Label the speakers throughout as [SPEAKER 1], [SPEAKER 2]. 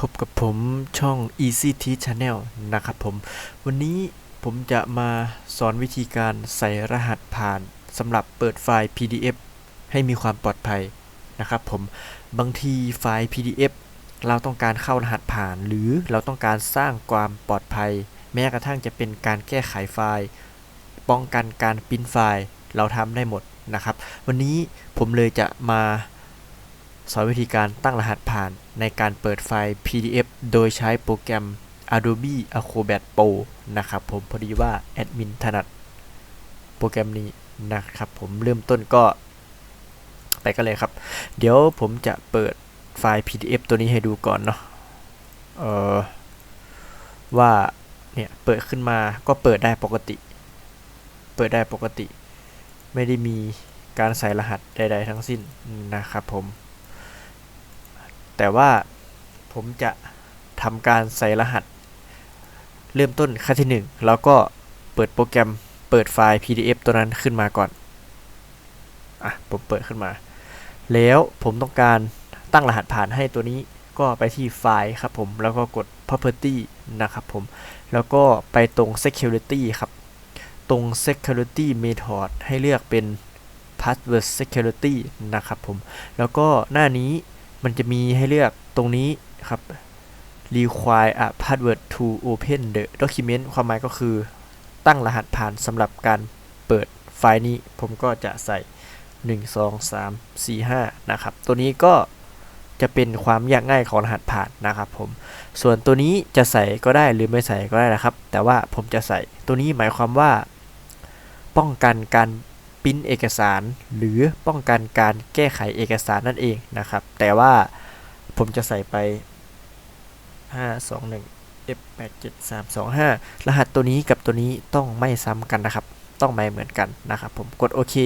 [SPEAKER 1] พบกับผมช่อง Easy T Channel นะครับผม วันนี้ผมจะมาสอนวิธีการใส่รหัสผ่านสำหรับเปิดไฟล์ PDF ให้มีความปลอดภัยนะครับผม บางทีไฟล์ PDF เราต้องการเข้ารหัสผ่าน หรือเราต้องการสร้างความปลอดภัย แม้กระทั่งจะเป็นการแก้ไขไฟล์ ป้องกันการปริ้นไฟล์ เราทำได้หมดนะครับ วันนี้ผมเลยจะมาสอนวิธีการตั้งรหัสผ่าน ในการเปิดไฟล์ PDF โดยใช้โปรแกรม Adobe Acrobat Pro นะครับผมพอดีว่าแอดมินถนัดโปรแกรมนี้นะครับผมเริ่มต้นก็ไปกันเลยครับ เดี๋ยวผมจะเปิดไฟล์ PDF ตัวนี้ให้ดูก่อนเนาะเออว่าเนี่ยเปิดขึ้นมาก็เปิดได้ปกติ เปิดได้ปกติ ไม่ได้มีการใส่รหัสใด ๆ ทั้งสิ้นนะครับผม แต่ว่าผมจะทำการใส่รหัส เริ่มต้นขั้นที่ 1 แล้วก็เปิดโปรแกรมเปิดไฟล์ PDF ตัวนั้นขึ้นมาก่อน อะ ผมเปิดขึ้นมา แล้วผมต้องการตั้งรหัสผ่านให้ตัวนี้ก็ไปที่ไฟล์ครับผม แล้วก็กด property นะครับผม แล้วก็ไปตรง security ครับ ตรง security method ให้เลือกเป็น password security นะครับผม แล้วก็หน้านี้ มันจะมีให้เลือกตรงนี้ครับ require a password to open the document ความหมายก็คือตั้งรหัสผ่านสำหรับการเปิดไฟล์นี้ ผมก็จะใส่ 1 2 3 4 5 นะครับ ตัวนี้ก็จะเป็นความยากง่ายของรหัสผ่านนะครับผม ส่วนตัวนี้จะใส่ก็ได้หรือไม่ใส่ก็ได้นะครับ แต่ว่าผมจะใส่ตัวนี้หมายความว่า ป้องกันการ ปริ้นเอกสาร หรือป้องกันการแก้ไขเอกสารนั่นเองนะครับ แต่ว่าผมจะใส่ไป 521 F87325 รหัสตัวนี้กับตัวนี้ต้องไม่ซ้ำกันนะครับ ต้องไม่เหมือนกันนะครับผมกดโอเค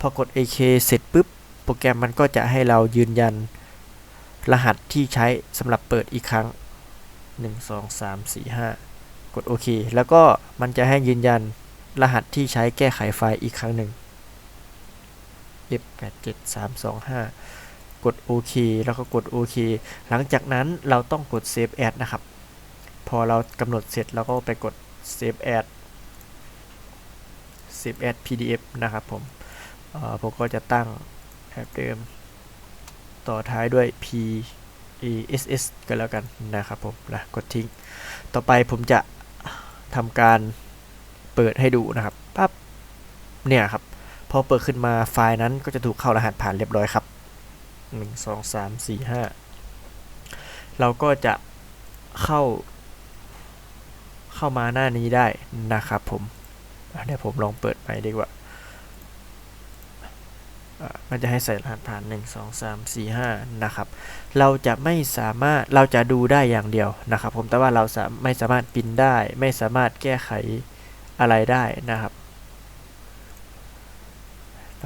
[SPEAKER 1] พอกด OK เสร็จปุ๊บ โปรแกรมมันก็จะให้เรายืนยันรหัสที่ใช้สำหรับเปิดอีกครั้ง 1 2 3 4 5 กดโอเค แล้วก็มันจะให้ยืนยันรหัสที่ใช้แก้ไขไฟล์อีกครั้งหนึ่ง F87325 กดโอเคแล้วก็กดโอเคหลังจากนั้นเราต้องกด Save As นะครับ พอเรากำหนดเสร็จเราก็ไปกด Save As Save As PDF นะครับผมผมก็จะตั้งแบบเดิม ต่อท้ายด้วย P E S S ก็แล้วกันนะครับผมนะกดทิ้ง ต่อไปผมจะทำการเปิดให้ดูนะครับปั๊บเนี่ยครับ พอเปิดขึ้นมาไฟล์นั้นก็จะถูกเข้ารหัสผ่านเรียบร้อยครับ 1 2 3 4 5 เราก็จะเข้า เข้ามาหน้านี้ได้นะครับผมเดี๋ยวผมลองเปิดใหม่ดีกว่ามันจะให้ใส่รหัสผ่าน 1 2 3 4 5 นะครับ เราจะไม่สามารถ เราจะดูได้อย่างเดียวนะครับ ผม แต่ว่าเราไม่สามารถปินได้ ไม่สามารถแก้ไขอะไรได้นะครับ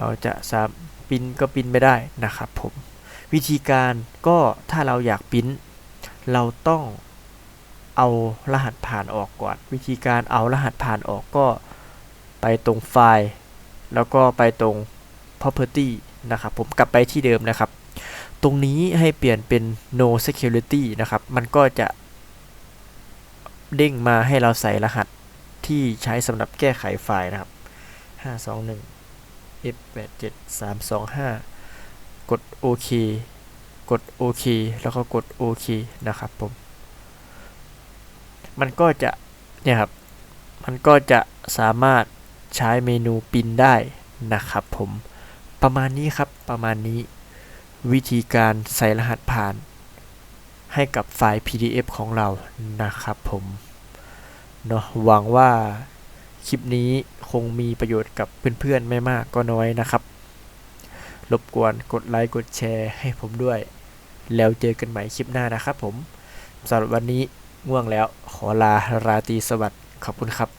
[SPEAKER 1] เราจะสามปิ้นก็ปิ้นไม่ได้นะครับผมวิธีการก็ถ้าเราอยากปิ้นเราต้องเอารหัสผ่านออกก่อน วิธีการเอารหัสผ่านออกก็ไปตรงไฟล์ แล้วก็ไปตรง property นะครับผมกลับไปที่เดิมนะครับ ตรงนี้ให้เปลี่ยนเป็น no security นะครับ มันก็จะเด้งมาให้เราใส่รหัสที่ใช้สำหรับแก้ไขไฟล์นะครับ 521 F87325 กดโอเคกดโอเคแล้วก็กดโอเคนะครับผม มันก็จะ เนี่ยครับ มันก็จะสามารถใช้เมนูปินได้นะครับผม ประมาณนี้ครับ ประมาณนี้ วิธีการใส่รหัสผ่านให้กับไฟล์ PDF ของเรานะครับผม เนาะหวังว่าคลิปนี้ คงมีประโยชน์กับเพื่อนๆไม่มากก็น้อยนะครับ รบกวนกดไลค์กดแชร์ให้ผมด้วย แล้วเจอกันใหม่คลิปหน้านะครับผมสำหรับวันนี้ง่วงแล้วขอลาราตรีสวัสดิ์ขอบคุณครับ